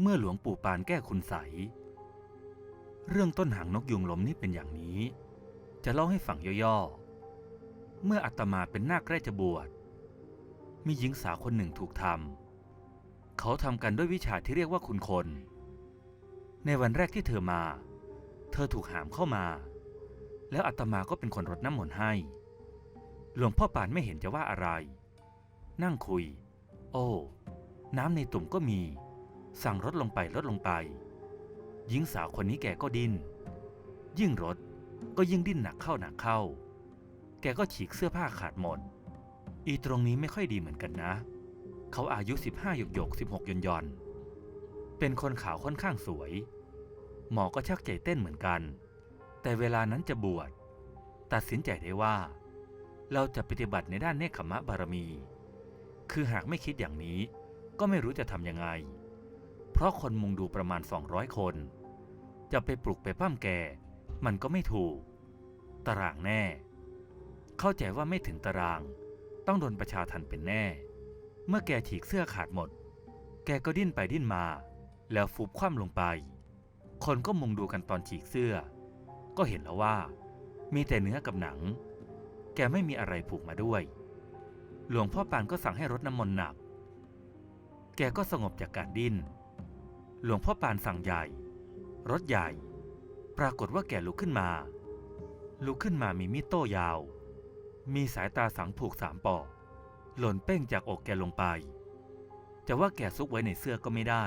เมื่อหลวงปู่ปานแก้คุณใส เรื่องต้นหางนกยุงลมนี่เป็นอย่างนี้ จะเล่าให้ฟังย่อๆ เมื่ออาตมาเป็นนาคใกลจะบวช มีหญิงสาวคนหนึ่งถูกทำ เขาทำกันด้วยวิชาที่เรียกว่าคุณคน ในวันแรกที่เธอมา เธอถูกหามเข้ามา แล้วอาตมาก็เป็นคนรดน้ำมนต์ให้ หลวงพ่อปานไม่เห็นจะว่าอะไร นั่งคุย โอ้ น้ำในตุ่มก็มี สั่งลดลงไปลดลงไป หญิงสาวคนนี้แกก็ดิน้น ยิ่งรดก็ยิ่งดิ้นหนักเข้าหนักเข้า แกก็ฉีกเสื้อผ้าขาดหมด อีตรงนี้ไม่ค่อยดีเหมือนกันนะ เขาอายุ 15หยกหยก16ยนยอน เป็นคนขาวค่อนข้างสวย หมอก็ชักใจเต้นเหมือนกัน แต่เวลานั้นจะบวช ตัดสินใจได้ว่า เราจะปฏิบัติในด้านเนคขมะบารมี คือหากไม่คิดอย่างนี้ก็ไม่รู้จะทำยังไง ราะคนมุงดูประมาณ 200 คน จะไปปลุกไปปั้มแก มันก็ไม่ถูก ตารางแน่ เข้าใจว่าไม่ถึงตาราง ต้องโดนประชาทันเป็นแน่ เมื่อแกฉีกเสื้อขาดหมด แกก็ดิ้นไปดิ้นมา แล้วฟุบคว่ำลงไป คนก็มุงดูกันตอนฉีกเสื้อ ก็เห็นแล้วว่า มีแต่เนื้อกับหนัง แกไม่มีอะไรผูกมาด้วย หลวงพ่อปานก็สั่งให้รดน้ำมนต์หนัก แกก็สงบจากการดิ้น หลวงพ่อปานสั่งใหญ่ รถใหญ่ ปรากฏว่าแกลุกขึ้นมา ลุกขึ้นมามีมีดโต้ยาว มีสายตาสังผูกสามปอก หล่นเป้งจากอกแกลงไป จะว่าแกซุกไว้ในเสื้อก็ไม่ได้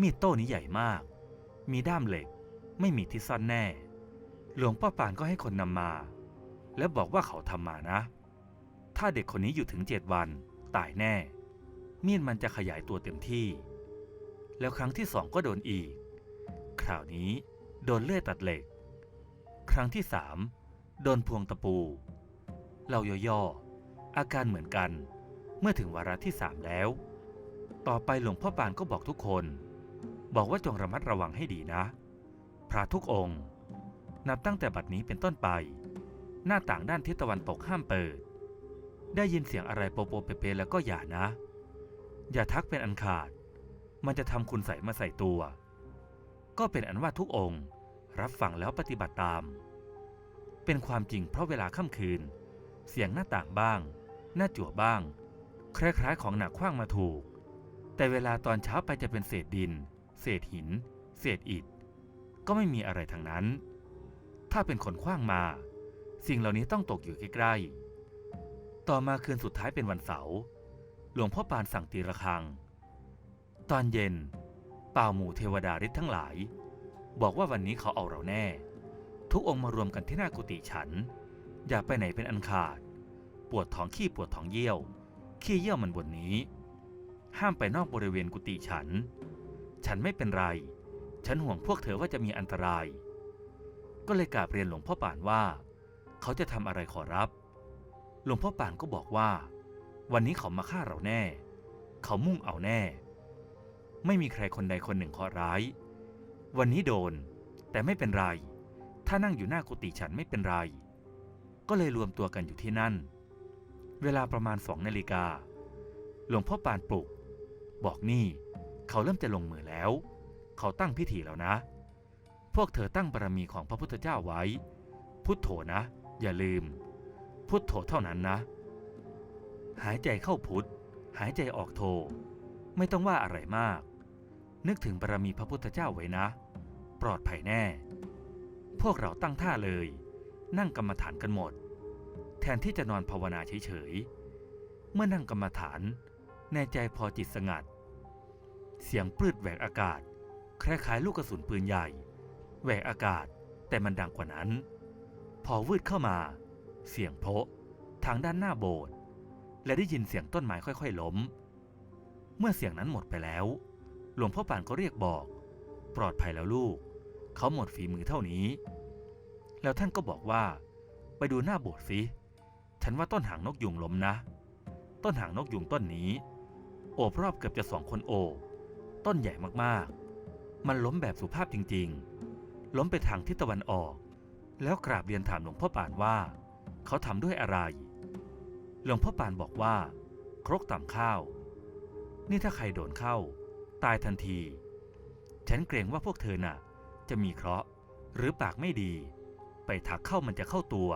มีดโต้นี้ใหญ่มาก มีด้ามเหล็ก ไม่มีที่ซ่อนแน่ หลวงพ่อปานก็ให้คนนำมา แล้วบอกว่าเขาทำมานะ ถ้าเด็กคนนี้อยู่ถึงเจ็ดวัน ตายแน่ มีดมันจะขยายตัวเต็มที่ แล้วครั้งที่สองก็โดนอีก คราวนี้โดนเลื่อยตัดเหล็ก ครั้งที่สามโดนพวงตะปู เราย่อๆอาการเหมือนกัน เมื่อถึงวาระที่สามแล้ว ต่อไปหลวงพ่อปานก็บอกทุกคน บอกว่าจงระมัดระวังให้ดีนะ พระทุกองค์ นับตั้งแต่บัดนี้เป็นต้นไป หน้าต่างด้านทิศตะวันตกห้ามเปิด ได้ยินเสียงอะไรโปโปเปเปแล้วก็อย่านะ อย่าทักเป็นอันขาด มันจะทำคุณใส่มาใส่ตัว ก็เป็นอันว่าทุกองค์ รับฟังแล้วปฏิบัติตาม เป็นความจริงเพราะเวลาค่ำคืน เสียงหน้าต่างบ้าง หน้าจั่วบ้าง คล้ายๆของหนักคว้างมาถูก แต่เวลาตอนเช้าไปจะเป็นเศษดิน เศษหิน เศษอิฐ ก็ไม่มีอะไรทางนั้น ถ้าเป็นคนคว้างมา สิ่งเหล่านี้ต้องตกอยู่ใกล้ๆต่อมาคืนสุดท้ายเป็นวันเสาร์หลวงพ่อปานสั่งตีระฆัง ตอนเย็นเป่าหมู่เทวดาฤทธิ์ทั้งหลาย บอกว่าวันนี้เขาเอาเราแน่ ทุกองค์มารวมกันที่หน้ากุฏิฉัน อย่าไปไหนเป็นอันขาด ปวดท้องขี้ปวดท้องเยี่ยว ขี้เยี่ยวมันบนนี้ ห้ามไปนอกบริเวณกุฏิฉัน ฉันไม่เป็นไร ฉันห่วงพวกเธอว่าจะมีอันตราย ก็เลยกราบเรียนหลวงพ่อป่านว่า เขาจะทำอะไรขอรับ หลวงพ่อป่านก็บอกว่า วันนี้เขามาฆ่าเราแน่ เขามุ่งเอาแน่ ไม่มีใครคนใดคนหนึ่งขอร้าย วันนี้โดน แต่ไม่เป็นไร ถ้านั่งอยู่หน้ากุฏิฉันไม่เป็นไร ก็เลยรวมตัวกันอยู่ที่นั่น เวลาประมาณสองนาฬิกา หลวงพ่อปานปลุก บอกนี่ เขาเริ่มจะลงมือแล้ว เขาตั้งพิธีแล้วนะ พวกเธอตั้งบารมีของพระพุทธเจ้าไว้ พุทโธนะ อย่าลืม พุทโธเท่านั้นนะ หายใจเข้าพุทธหายใจออกโธไม่ต้องว่าอะไรมาก นึกถึงบารมีพระพุทธเจ้าไว้นะ ปลอดภัยแน่ พวกเราตั้งท่าเลย นั่งกรรมฐานกันหมด แทนที่จะนอนภาวนาเฉยๆ เมื่อนั่งกรรมฐานในใจพอจิตสงัด เสียงปลืดแหวกอากาศ คล้ายๆลูกกระสุนปืนใหญ่ แหวกอากาศแต่มันดังกว่านั้น พอวืดเข้ามา เสียงโพะทางด้านหน้าโบสถ์และได้ยินเสียงต้นไม้ค่อยๆล้ม เมื่อเสียงนั้นหมดไปแล้ว หลวงพ่อป่านก็เรียกบอก ปลอดภัยแล้วลูก เขาหมดฝีมือเท่านี้ แล้วท่านก็บอกว่า ไปดูหน้าโบสถ์สิ ฉันว่าต้นหางนกยุงล้มนะ ต้นหางนกยุงต้นนี้ โอบรอบเกือบจะสองคนโอบต้นใหญ่มากๆ มันล้มแบบสุภาพจริงๆ ล้มไปทางทิศตะวันออก แล้วกราบเรียนถามหลวงพ่อปานว่า เขาทำด้วยอะไร หลวงพ่อปานบอกว่า ครกตำข้าว นี่ถ้าใครโดนเข้า ตายทันที ฉันเกรงว่าพวกเธอน่ะ จะมีเคราะห์หรือปากไม่ดี ไปถักเข้ามันจะเข้าตัว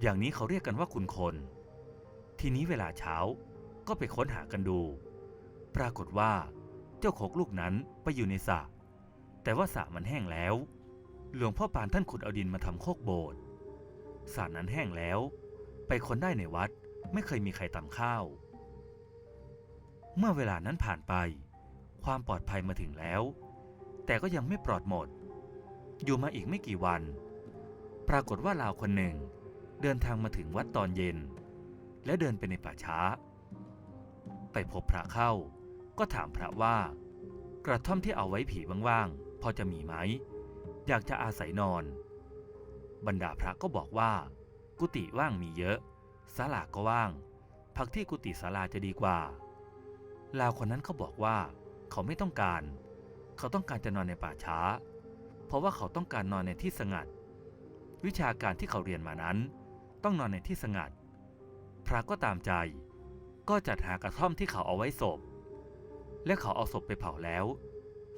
อย่างนี้เขาเรียกกันว่าคุณคน ทีนี้เวลาเช้าก็ไปค้นหากันดู ปรากฏว่า เจ้าโคกลูกนั้นไปอยู่ในสระแต่ว่าสระมันแห้งแล้ว หลวงพ่อปานท่านขุดเอาดินมาทำโคกโบสถ์สระนั้นแห้งแล้ว ไปค้นได้ในวัดไม่เคยมีใครตำข้าว เมื่อเวลานั้นผ่านไป ความปลอดภัยมาถึงแล้ว แต่ก็ยังไม่ปลอดหมด อยู่มาอีกไม่กี่วัน ปรากฏว่าลาวคนหนึ่ง เดินทางมาถึงวัดตอนเย็น และเดินไปในป่าช้า ไปพบพระเข้า ก็ถามพระว่า กระท่อมที่เอาไว้ผีว่างๆ พอจะมีไหม อยากจะอาศัยนอน บรรดาพระก็บอกว่า กุฏิว่างมีเยอะศาลาก็ว่าง พักที่กุฏิศาลาจะดีกว่าลาวคนนั้นเขาบอกว่า เขาไม่ต้องการ เขาต้องการจะนอนในป่าช้า เพราะว่าเขาต้องการนอนในที่สงัด วิชาการที่เขาเรียนมานั้น ต้องนอนในที่สงัด พระก็ตามใจ ก็จัดหากระท่อมที่เขาเอาไว้ศพ และเขาเอาศพไปเผาแล้ว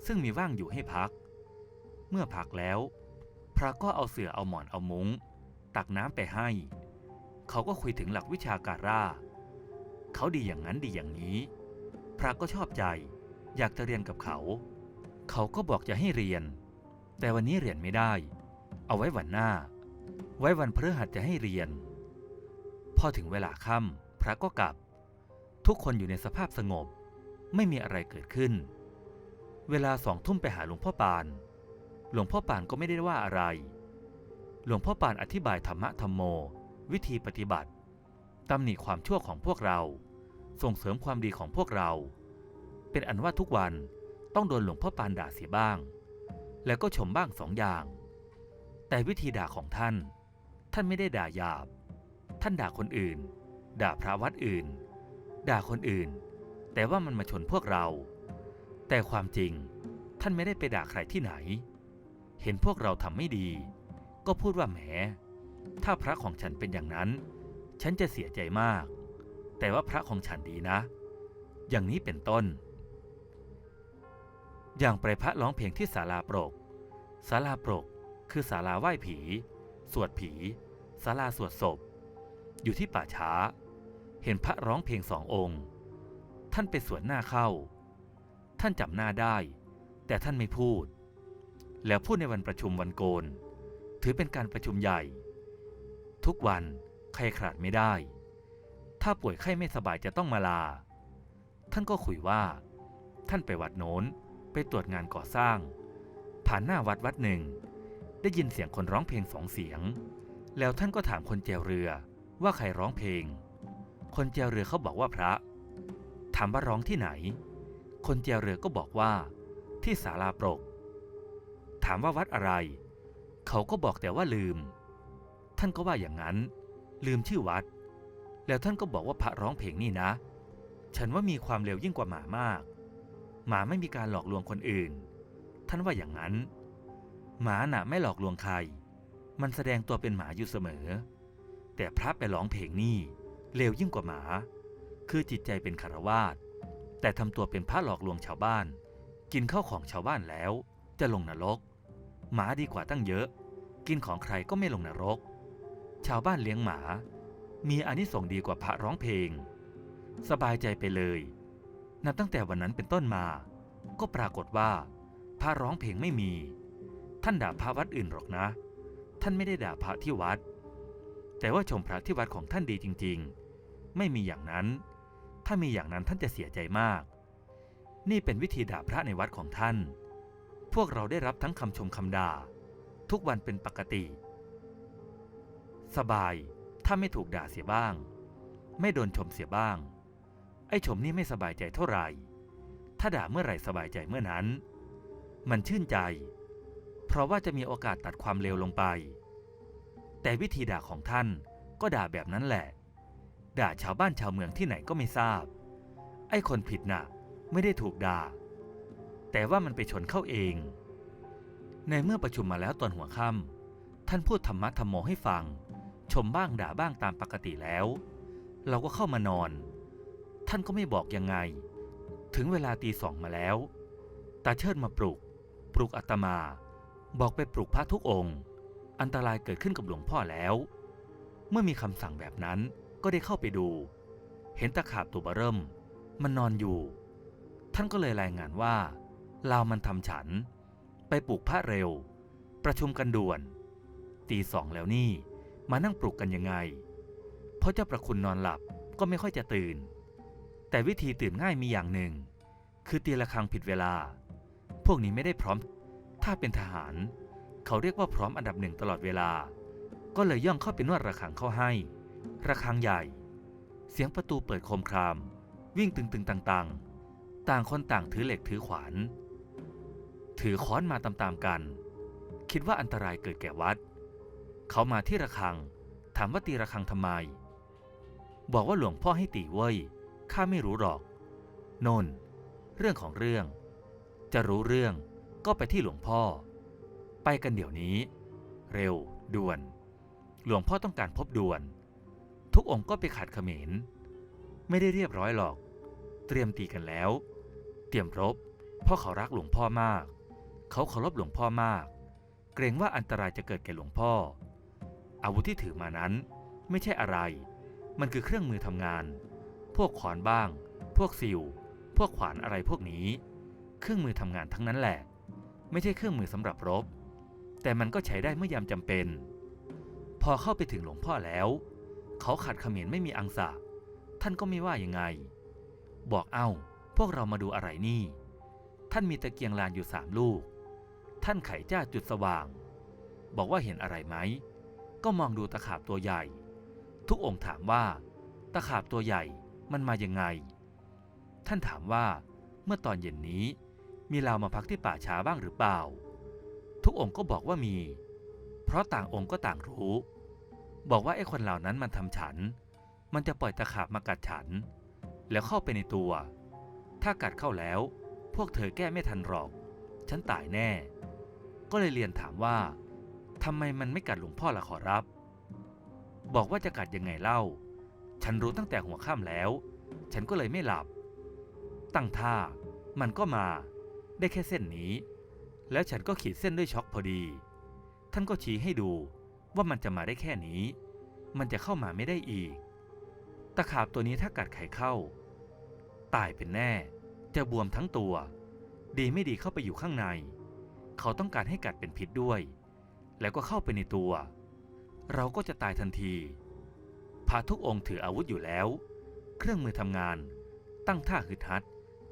ซึ่งมีว่างอยู่ให้พัก เมื่อพักแล้ว พระก็เอาเสื่อเอาหมอนเอามุง้ง ตักน้ำไปให้ เขาก็คุยถึงหลักวิชาการ่าเขาดีอย่างนั้นดีอย่างนี้ พระก็ชอบใจ อยากจะเรียนกับเขา เขาก็บอกจะให้เรียน แต่วันนี้เรียนไม่ได้ เอาไว้วันหน้า ไว้วันพฤหัสจะให้เรียน พอถึงเวลาค่ำพระก็กลับ ทุกคนอยู่ในสภาพสงบ ไม่มีอะไรเกิดขึ้น เวลาสองทุ่มไปหาหลวงพ่อปาน หลวงพ่อปานก็ไม่ได้ว่าอะไร หลวงพ่อปานอธิบายธรรมะธรรมโม วิธีปฏิบัติตำหนิความชั่วของพวกเรา ส่งเสริมความดีของพวกเรา เป็นอันว่าทุกวันต้องโดนหลวงพ่อปานด่าเสียบ้าง แล้วก็ชมบ้างสองอย่าง แต่วิธีด่าของท่าน ท่านไม่ได้ด่าหยาบ ท่านด่าคนอื่น ด่าพระวัดอื่น ด่าคนอื่น แต่ว่ามันมาชนพวกเรา แต่ความจริงท่านไม่ได้ไปด่าใครที่ไหน เห็นพวกเราทำไม่ดี ก็พูดว่าแหม ถ้าพระของฉันเป็นอย่างนั้น ฉันจะเสียใจมาก แต่ว่าพระของฉันดีนะ อย่างนี้เป็นต้น อย่างไปพระร้องเพลงที่ศาลาปรกศาลาปรกคือศาลาไหว้ผี สวดผีศาลาสวดศพ อยู่ที่ป่าช้า เห็นพระร้องเพลงสององค์ ท่านไปสวนหน้าเข้า ท่านจำหน้าได้ แต่ท่านไม่พูด แล้วพูดในวันประชุมวันโกน ถือเป็นการประชุมใหญ่ ทุกวันใครขาดไม่ได้ ถ้าป่วยไข้ไม่สบายจะต้องมาลา ท่านก็คุยว่า ท่านไปวัดโน้น ไปตรวจงานก่อสร้าง ผ่านหน้าวัดวัดหนึ่ง ได้ยินเสียงคนร้องเพลงสองเสียง แล้วท่านก็ถามคนแจวเรือว่าใครร้องเพลง คนแจวเรือเขาบอกว่าพระ ถามว่าร้องที่ไหน คนแจวเรือก็บอกว่า ที่ศาลาปรก ถามว่าวัดอะไร เขาก็บอกแต่ว่าลืม ท่านก็ว่าอย่างนั้น ลืมชื่อวัด แล้วท่านก็บอกว่าพระร้องเพลงนี่นะ ฉันว่ามีความเร็วยิ่งกว่าหมามาก หมาไม่มีการหลอกลวงคนอื่น ท่านว่าอย่างนั้น หมาหน่ะไม่หลอกลวงใคร มันแสดงตัวเป็นหมาอยู่เสมอ แต่พระไปร้องเพลงนี่เร็วยิ่งกว่าหมา คือจิตใจเป็นคารวาสแต่ทำตัวเป็นพระหลอกลวงชาวบ้าน กินข้าวของชาวบ้านแล้วจะลงนรก หมาดีกว่าตั้งเยอะ กินของใครก็ไม่ลงนรก ชาวบ้านเลี้ยงหมา มีอานิสงส์ดีกว่าพระร้องเพลง สบายใจไปเลย นับตั้งแต่วันนั้นเป็นต้นมา ก็ปรากฏว่าพระร้องเพลงไม่มี ท่านด่าพระวัดอื่นหรอกนะ ท่านไม่ได้ด่าพระที่วัด แต่ว่าชมพระที่วัดของท่านดีจริง ๆ ไม่มีอย่างนั้น ถ้ามีอย่างนั้นท่านจะเสียใจมาก นี่เป็นวิธีด่าพระในวัดของท่าน พวกเราได้รับทั้งคำชมคำด่า ทุกวันเป็นปกติ สบายถ้าไม่ถูกด่าเสียบ้าง ไม่โดนชมเสียบ้าง ไอ้ชมนี่ไม่สบายใจเท่าไหร่ ถ้าด่าเมื่อไหร่สบายใจเมื่อนั้น มันชื่นใจ เพราะว่าจะมีโอกาสตัดความเลวลงไป แต่วิธีด่าของท่านก็ด่าแบบนั้นแหละ ด่าชาวบ้านชาวเมืองที่ไหนก็ไม่ทราบ ไอ้คนผิดน่ะไม่ได้ถูกด่า แต่ว่ามันไปชนเข้าเอง ในเมื่อประชุมมาแล้วตอนหัวค่ำท่านพูดธรรมะธรรมโมให้ฟัง ชมบ้างด่าบ้างตามปกติแล้ว เราก็เข้ามานอน ท่านก็ไม่บอกยังไง ถึงเวลาตีสองมาแล้ว ตาเชิดมาปลุก ปลุกอาตมา บอกไปปลุกพระทุกองค์ อันตรายเกิดขึ้นกับหลวงพ่อแล้ว เมื่อมีคำสั่งแบบนั้นก็ได้เข้าไปดู เห็นตะขาบตัวเบเริ่ม มันนอนอยู่ ท่านก็เลยรายงานว่าลาวมันทำฉัน ไปปลุกพระเร็ว ประชุมกันด่วน ตีสองแล้วนี่มานั่งปลุกกันยังไง เพราะเจ้าประคุณนอนหลับก็ไม่ค่อยจะตื่น แต่วิธีตื่นง่ายมีอย่างหนึ่ง คือตีระฆังผิดเวลา พวกนี้ไม่ได้พร้อม ถ้าเป็นทหาร เขาเรียกว่าพร้อมอันดับหนึ่งตลอดเวลา ก็เลยย่องเข้าไปนวดระฆังเข้าให้ ระฆังใหญ่ เสียงประตูเปิดโคมคราม วิ่งตึงๆต่างๆ ต่างคนต่างถือเหล็กถือขวาน ถือค้อนมาตามๆกัน คิดว่าอันตรายเกิดแก่วัด เขามาที่ระฆัง ถามว่าตีระฆังทำไม บอกว่าหลวงพ่อให้ตีเว้ย ข้าไม่รู้หรอก นน เรื่องของเรื่อง จะรู้เรื่องก็ไปที่หลวงพ่อ ไปกันเดี๋ยวนี้ เร็ว ด่วน หลวงพ่อต้องการพบด่วน ทุกองค์ก็ไปขัดเขมรไม่ได้เรียบร้อยหรอก เตรียมตีกันแล้ว เตรียมรบ เพราะเขารักหลวงพ่อมาก เขาเคารพหลวงพ่อมาก เกรงว่าอันตรายจะเกิดแก่หลวงพ่อ อาวุธที่ถือมานั้นไม่ใช่อะไร มันคือเครื่องมือทำงาน พวกขอนบ้าง พวกซิวพวกขวานอะไรพวกนี้ เครื่องมือทำงานทั้งนั้นแหละ ไม่ใช่เครื่องมือสำหรับรบ แต่มันก็ใช้ได้เมื่อยามจำเป็น พอเข้าไปถึงหลวงพ่อแล้ว เขาขัดขมรไม่มีอังสะท่านก็ไม่ว่ายังไง บอกเอ้า พวกเรามาดูอะไรนี่ ท่านมีตะเกียงลานอยู่สามลูก ท่านไขจ้าจุดสว่าง บอกว่าเห็นอะไรไหม ก็มองดูตะขาบตัวใหญ่ ทุกองค์ถามว่า ตะขาบตัวใหญ่ มันมายังไง ท่านถามว่า เมื่อตอนเย็นนี้ มีลาวมาพักที่ป่าช้าบ้างหรือเปล่า ทุกองค์ก็บอกว่ามี เพราะต่างองค์ก็ต่างรู้ บอกว่าไอ้คนเหล่านั้นมันทำฉัน มันจะปล่อยตะขาบมากัดฉัน แล้วเข้าไปในตัว ถ้ากัดเข้าแล้ว พวกเธอแก้ไม่ทันหรอก ฉันตายแน่ ก็เลยเรียนถามว่าทำไมมันไม่กัดหลวงพ่อละขอรับ บอกว่าจะกัดยังไงเล่า ฉันรู้ตั้งแต่หัวค่ำแล้ว ฉันก็เลยไม่หลับ ตั้งท่า มันก็มา ได้แค่เส้นนี้ แล้วฉันก็ขีดเส้นด้วยช็อกพอดี ท่านก็ชี้ให้ดูว่ามันจะมาได้แค่นี้ มันจะเข้ามาไม่ได้อีก ตะขาบตัวนี้ถ้ากัดไข่เข้า ตายเป็นแน่ จะบวมทั้งตัว ดีไม่ดีเข้าไปอยู่ข้างใน เขาต้องการให้กัดเป็นพิษด้วย แล้วก็เข้าไปในตัว เราก็จะตายทันที พระทุกองค์ถืออาวุธอยู่แล้ว เครื่องมือทำงาน ตั้งท่าฮึดฮัด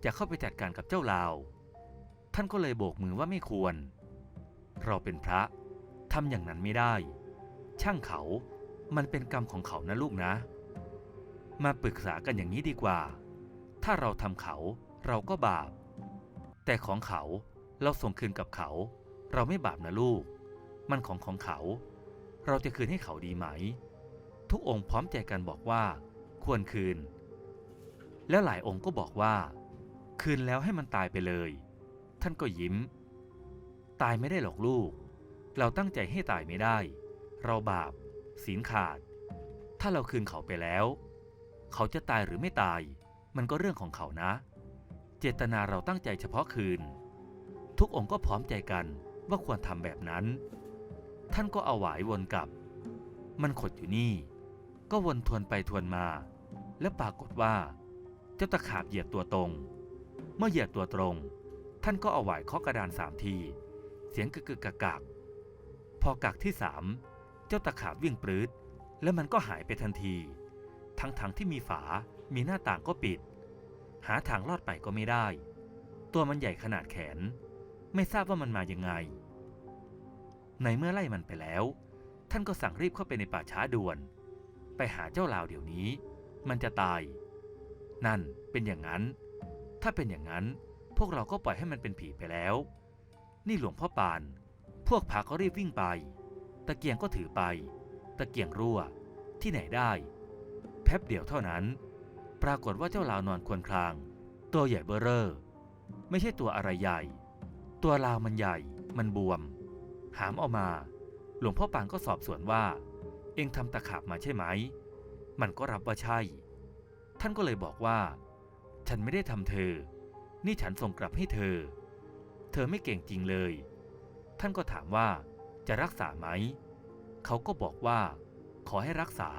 จะเข้าไปจัดการกับเจ้าลาว ท่านก็เลยโบกมือว่าไม่ควร เราเป็นพระทำอย่างนั้นไม่ได้ ช่างเขามันเป็นกรรมของเขานะลูกนะ มาปรึกษากันอย่างนี้ดีกว่า ถ้าเราทำเขาเราก็บาป แต่ของเขาเราส่งคืนกับเขา เราไม่บาปนะลูก มันของของเขา เราจะคืนให้เขาดีไหม ทุกองค์พร้อมใจกันบอกว่า ควรคืน แล้วหลายองค์ก็บอกว่า คืนแล้วให้มันตายไปเลย ท่านก็ยิ้ม ตายไม่ได้หรอกลูก เราตั้งใจให้ตายไม่ได้ เราบาป ศีลขาด ถ้าเราคืนเขาไปแล้ว เขาจะตายหรือไม่ตาย มันก็เรื่องของเขานะ เจตนาเราตั้งใจเฉพาะคืน ทุกองค์ก็พร้อมใจกันว่าควรทำแบบนั้น ท่านก็เอาหวายวนกลับมันขดอยู่นี่ ก็วนทวนไปทวนมา และปรากฏว่า เจ้าตะขาบเหยียดตัวตรง เมื่อเหยียดตัวตรง ท่านก็เอาไหวเคาะกระดานสามที เสียงกึกกึกกักกักพอกักที่สามเจ้าตะขาบวิ่งปลื้ดแล้วมันก็หายไปทันที ทั้งๆทที่มีฝา มีหน้าต่างก็ปิด หาทางลอดไปก็ไม่ได้ ตัวมันใหญ่ขนาดแขน ไม่ทราบว่ามันมายังไง ในเมื่อไล่มันไปแล้ว ท่านก็สั่งรีบเข้าไปในป่าช้าด่วน ไปหาเจ้าลาวเดี๋ยวนี้ มันจะตาย นั่นเป็นอย่างนั้น ถ้าเป็นอย่างนั้นพวกเราก็ปล่อยให้มันเป็นผีไปแล้ว นี่หลวงพ่อปาน พวกพาก็รีบวิ่งไป ตะเกียงก็ถือไป ตะเกียงรั่ว ที่ไหนได้ แป๊บเดียวเท่านั้น ปรากฏว่าเจ้าลาวนอนควนคลาง ตัวใหญ่เบ้อเร่อ ไม่ใช่ตัวอะไรใหญ่ ตัวลาวมันใหญ่ มันบวม หามออกมา หลวงพ่อปานก็สอบสวนว่า เองทำตะขาบมาใช่ไหม มันก็รับว่าใช่ ท่านก็เลยบอกว่า ฉันไม่ได้ทำเธอ นี่ฉันส่งกลับให้เธอ เธอไม่เก่งจริงเลย ท่านก็ถามว่าจะรักษาไหม เขาก็บอกว่า ขอให้รักษา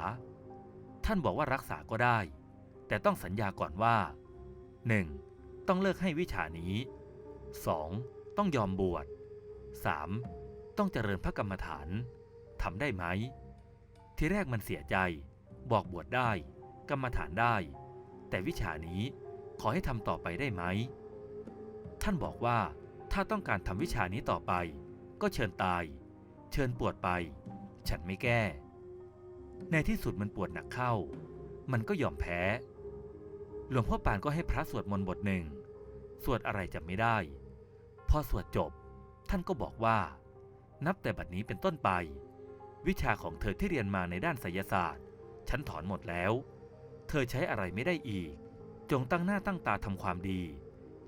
ท่านบอกว่ารักษาก็ได้ แต่ต้องสัญญาก่อนว่า 1. ต้องเลิกให้วิชานี้ 2. ต้องยอมบวช 3. ต้องเจริญพระกรรมฐานทำได้ไหม ทีแรกมันเสียใจ บอกบวชได้ กรรมฐานได้ แต่วิชานี้ขอให้ทำต่อไปได้ไหม ท่านบอกว่าถ้าต้องการทำวิชานี้ต่อไป ก็เชิญตาย เชิญปวดไป ฉันไม่แก้ ในที่สุดมันปวดหนักเข้า มันก็ยอมแพ้ หลวงพ่อปานก็ให้พระสวดมนต์บทหนึ่ง สวดอะไรจำไม่ได้ พอสวดจบ ท่านก็บอกว่า นับแต่บัดนี้เป็นต้นไป วิชาของเธอที่เรียนมาในด้านไสยศาสตร์ ฉันถอนหมดแล้ว เธอใช้อะไรไม่ได้อีก จงตั้งหน้าตั้งตาทำความดี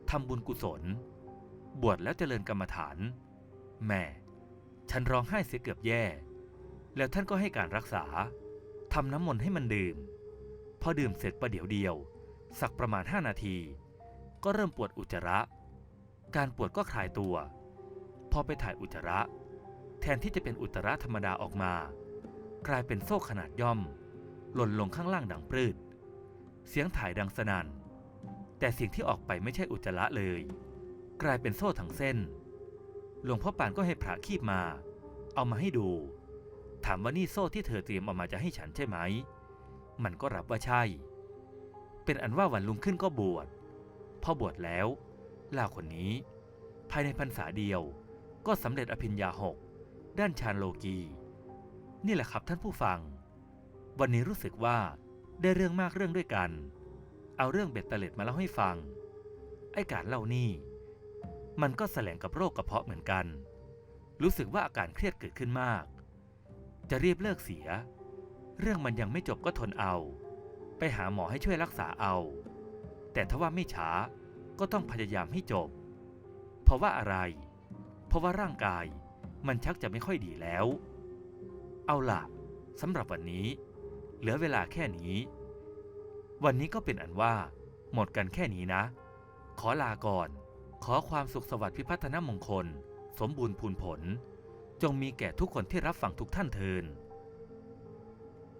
ทำบุญกุศล บวชแล้วเจริญกรรมฐาน แม่ ฉันร้องไห้เสียเกือบแย่ แล้วท่านก็ให้การรักษาทำน้ำมนต์ให้มันดื่ม พอดื่มเสร็จประเดี๋ยวเดียว สักประมาณ5นาที ก็เริ่มปวดอุจจาระ การปวดก็คลายตัว พอไปถ่ายอุจจาระ แทนที่จะเป็นอุจจาระธรรมดาออกมา กลายเป็นโซ่ขนาดย่อม หล่นลงข้างล่างดังปลืด เสียงถ่ายดังสนัน่น แต่เสิ่งที่ออกไปไม่ใช่อุจจาระเลย กลายเป็นโซ่ทั้งเส้น หลวงพ่อปานก็ให้พระคีบมา เอามาให้ดู ถามว่านี่โซ่ที่เธอเตรียมเอามาจะให้ฉันใช่ไหม มันก็รับว่าใช่ เป็นอันว่าวันลุงขึ้นก็บวช พอบวชแล้วลาคนนี้ ภายในพรรษาเดียวก็สำเร็จอภิญญาหก ด้านฌานโลกี นี่แหละครับท่านผู้ฟัง วันนี้รู้สึกว่าได้เรื่องมากเรื่องด้วยกัน เอาเรื่องเบ็ดเตล็ดมาเล่าให้ฟัง ไอ้การเล่านี่ มันก็แสลงกับโรคกระเพาะเหมือนกัน รู้สึกว่าอาการเครียดเกิดขึ้นมาก จะรีบเลิกเสีย เรื่องมันยังไม่จบก็ทนเอา ไปหาหมอให้ช่วยรักษาเอา แต่ถ้าว่าไม่ช้าก็ต้องพยายามให้จบ เพราะว่าอะไร เพราะว่าร่างกาย มันชักจะไม่ค่อยดีแล้ว เอาล่ะสำหรับวันนี้ เหลือเวลาแค่นี้ วันนี้ก็เป็นอันว่า หมดกันแค่นี้นะ ขอลาก่อน ขอความสุขสวัสดิ์พิพัฒนมงคล สมบูรณ์พูนผล จงมีแก่ทุกคนที่รับฟังทุกท่านเทิน